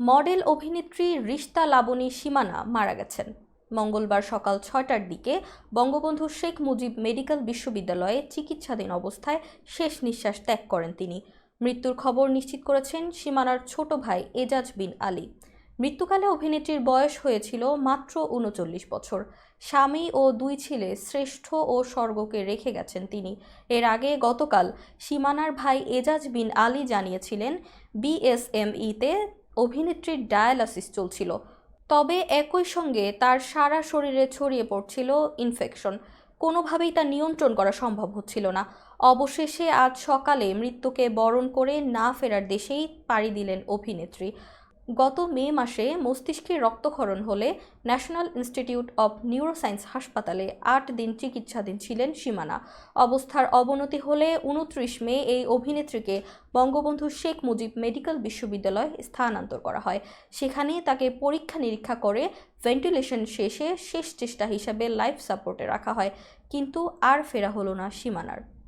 Model অভিনেত্রী রিশতা লাবণী সীমানা মারা গেছেন। মঙ্গলবার সকাল ছয়টার দিকে বঙ্গবন্ধু শেখ মুজিব মেডিকেল বিশ্ববিদ্যালয়ে চিকিৎসাধীন অবস্থায় শেষ নিঃশ্বাস ত্যাগ করেন তিনি। মৃত্যুর খবর নিশ্চিত করেছেন সীমানার ছোট ভাই এজাজ বিন আলী। মৃত্যুকালে অভিনেত্রীর বয়স হয়েছিল মাত্র উনচল্লিশ বছর। স্বামী ও দুই ছেলে শ্রেষ্ঠ ও স্বর্গকে রেখে গেছেন তিনি। এর আগে গতকাল সীমানার ভাই এজাজ বিন আলী জানিয়েছিলেন, বিএসএমইতে অভিনেত্রীর ডায়ালাসিস চলছিল, তবে একই সঙ্গে তার সারা শরীরে ছড়িয়ে পড়ছিল ইনফেকশন কোনোভাবেই তা নিয়ন্ত্রণ করা সম্ভব হচ্ছিল না। অবশেষে আজ সকালে মৃত্যুকে বরণ করে না ফেরার দেশেই পাড়ি দিলেন অভিনেত্রী। গত মে মাসে মস্তিষ্কে রক্তক্ষরণ হলে ন্যাশনাল ইনস্টিটিউট অব নিউরোসায়েন্স হাসপাতালে আট দিন চিকিৎসাধীন ছিলেন সীমানা। অবস্থার অবনতি হলে উনত্রিশ মে এই অভিনেত্রীকে বঙ্গবন্ধু শেখ মুজিব মেডিকেল বিশ্ববিদ্যালয়ে স্থানান্তর করা হয়। সেখানে তাকে পরীক্ষা নিরীক্ষা করে ভেন্টিলেশন শেষে শেষ চেষ্টা হিসাবে লাইফ সাপোর্টে রাখা হয়। কিন্তু আর ফেরা হলো না সীমানার।